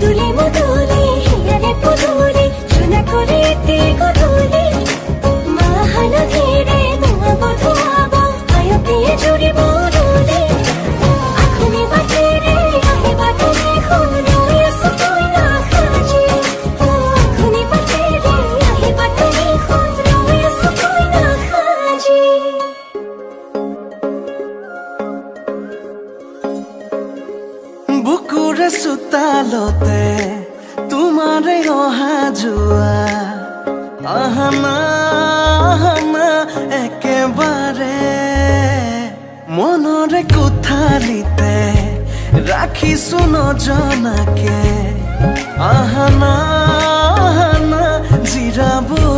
দুলি মধুলি হিয়ারে পুধুলি সোনা করিতে গধুলি। বুকুৰে চোতালতে তোমাৰে অহা যোৱা আহানা আহানা একেবাৰে মনৰে কোঠালিতে ৰাখিছো নজনাকে আহানা আহানা জিৰাবোৰ